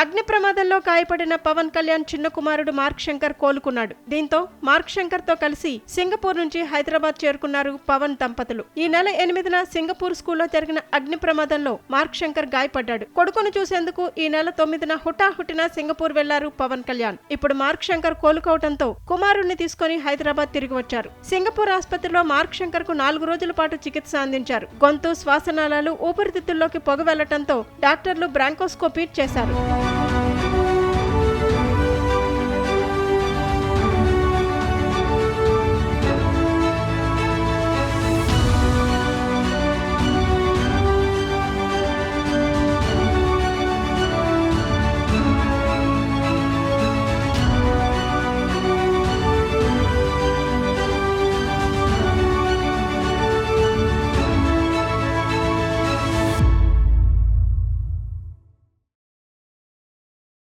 అగ్ని ప్రమాదంలో గాయపడిన పవన్ కళ్యాణ్ చిన్న కుమారుడు మార్క్ శంకర్ కోలుకున్నాడు. దీంతో మార్క్ శంకర్తో కలిసి సింగపూర్ నుంచి హైదరాబాద్ చేరుకున్నారు పవన్ దంపతులు. ఈ నెల ఎనిమిదిన సింగపూర్ స్కూల్లో జరిగిన అగ్ని ప్రమాదంలో మార్క్ శంకర్ గాయపడ్డాడు. కొడుకును చూసేందుకు ఈ నెల తొమ్మిదిన హుటాహుటిన సింగపూర్ వెళ్ళారు పవన్ కళ్యాణ్. ఇప్పుడు మార్క్ శంకర్ కోలుకోవడంతో కుమారుణ్ణి తీసుకుని హైదరాబాద్ తిరిగి వచ్చారు. సింగపూర్ ఆసుపత్రిలో మార్క్ శంకర్కు నాలుగు రోజుల పాటు చికిత్స అందించారు. గొంతు శ్వాసనాళాలు ఊపిరితిత్తుల్లోకి పొగ వెళ్ళటంతో డాక్టర్లు బ్రాంకోస్కోపీ చేశారు.